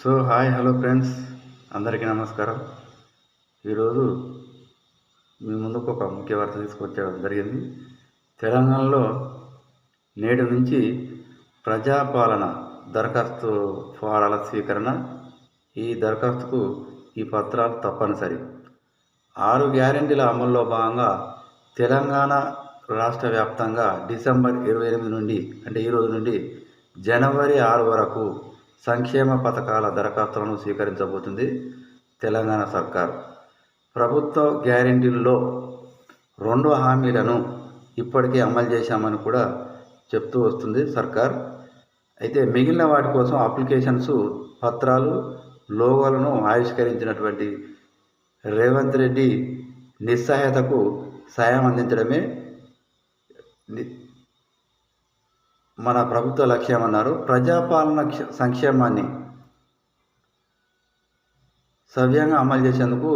So hi hello friends. అందరికీ నమస్కారం. ఈరోజు మీ ముందుకు ఒక ముఖ్య వార్త తీసుకొచ్చడం జరిగింది. తెలంగాణలో నేడు నుంచి ప్రజాపాలన దరఖాస్తు ఫారాల స్వీకరణ. ఈ దరఖాస్తుకు ఈ పత్రాలు తప్పనిసరి. ఆరు గ్యారెంటీల అమల్లో భాగంగా తెలంగాణ రాష్ట్ర వ్యాప్తంగా డిసెంబర్ ఇరవై ఎనిమిది నుండి అంటే ఈరోజు నుండి జనవరి ఆరు వరకు సంక్షేమ పథకాల దరఖాస్తులను స్వీకరించబోతుంది తెలంగాణ సర్కార్. ప్రభుత్వ గ్యారెంటీల్లో రెండు హామీలను ఇప్పటికే అమలు చేశామని కూడా చెప్తూ వస్తుంది సర్కార్. అయితే మిగిలిన వాటి కోసం అప్లికేషన్స్ పత్రాలు లోగోలను ఆవిష్కరించినటువంటి రేవంత్ రెడ్డి నిస్సహాయతకు సాయం అందించడమే మన ప్రభుత్వ లక్ష్యం అన్నారు. ప్రజాపాలన సంక్షేమాన్ని సవ్యంగా అమలు చేసేందుకు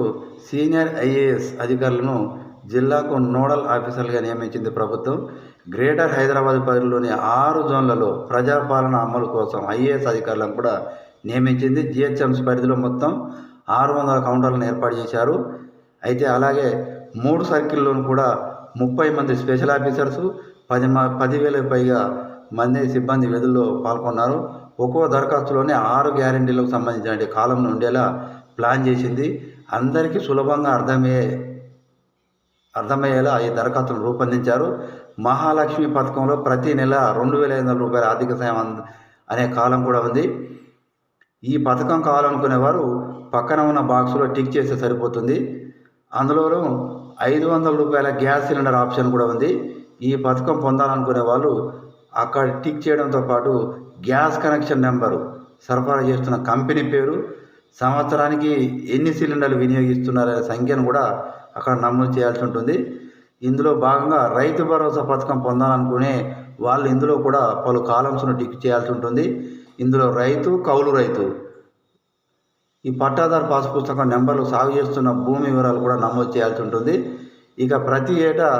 సీనియర్ ఐఏఎస్ అధికారులను జిల్లాకు నోడల్ ఆఫీసర్లుగా నియమించింది ప్రభుత్వం. గ్రేటర్ హైదరాబాద్ పరిధిలోని ఆరు జోన్లలో ప్రజాపాలన అమలు కోసం ఐఏఎస్ అధికారులను కూడా నియమించింది. జిహెచ్ఎంసీ పరిధిలో మొత్తం ఆరు వందల కౌంటర్లను ఏర్పాటు చేశారు. అయితే అలాగే మూడు సర్కిల్లోనూ కూడా ముప్పై మంది స్పెషల్ ఆఫీసర్స్ పది మ పదివేలకు పైగా మంది సిబ్బంది విధుల్లో పాల్గొన్నారు. ఒక్కో దరఖాస్తులోనే ఆరు గ్యారెంటీలకు సంబంధించిన కాలంను ఉండేలా ప్లాన్ చేసింది. అందరికీ సులభంగా అర్థమయ్యే అర్థమయ్యేలా ఈ దరఖాస్తును రూపొందించారు. మహాలక్ష్మి పథకంలో ప్రతి నెల రెండు వేల ఐదు వందల రూపాయల ఆర్థిక సాయం అంద అనే కాలం కూడా ఉంది. ఈ పథకం కావాలనుకునేవారు పక్కన ఉన్న బాక్సులో టిక్ చేస్తే సరిపోతుంది. అందులోనూ ఐదు వందల రూపాయల గ్యాస్ సిలిండర్ ఆప్షన్ కూడా ఉంది. ఈ పథకం పొందాలనుకునే వాళ్ళు అక్కడ టిక్ చేయడంతో పాటు గ్యాస్ కనెక్షన్ నెంబరు సరఫరా చేస్తున్న కంపెనీ పేరు సంవత్సరానికి ఎన్ని సిలిండర్లు వినియోగిస్తున్నారనే సంఖ్యను కూడా అక్కడ నమోదు చేయాల్సి ఉంటుంది. ఇందులో భాగంగా రైతు భరోసా పథకం పొందాలనుకునే వాళ్ళు ఇందులో కూడా పలు కాలమ్స్ను టిక్ చేయాల్సి ఉంటుంది. ఇందులో రైతు కౌలు రైతు. ఈ పట్టాదారు పాస్ పుస్తకం నెంబర్లు సాగు చేస్తున్న భూమి వివరాలు కూడా నమోదు చేయాల్సి ఉంటుంది. ఇక ప్రతి ఏటా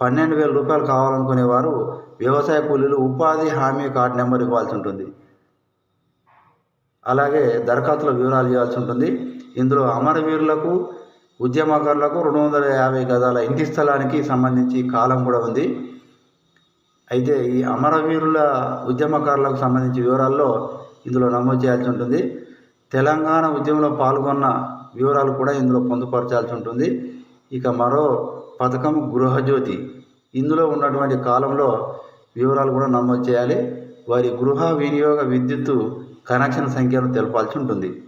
పన్నెండు వేల రూపాయలు కావాలనుకునే వారు వ్యవసాయ కూలీలు ఉపాధి హామీ కార్డు నెంబర్ ఇవ్వాల్సి ఉంటుంది. అలాగే దరఖాస్తుల వివరాలు ఇవ్వాల్సి ఉంటుంది. ఇందులో అమరవీరులకు ఉద్యమకారులకు రెండు వందల యాభై గదాల ఇంటి స్థలానికి సంబంధించి కాలం కూడా ఉంది. అయితే ఈ అమరవీరుల ఉద్యమకారులకు సంబంధించి వివరాల్లో ఇందులో నమోదు చేయాల్సి ఉంటుంది. తెలంగాణ ఉద్యమంలో పాల్గొన్న వివరాలు కూడా ఇందులో పొందుపరచాల్సి ఉంటుంది. ఇక మరో పథకం గృహజ్యోతి. ఇందులో ఉన్నటువంటి కాలంలో వివరాలు కూడా నమోదు చేయాలి. వారి గృహ వినియోగ విద్యుత్తు కనెక్షన్ సంఖ్యను తెలపాల్సి ఉంటుంది.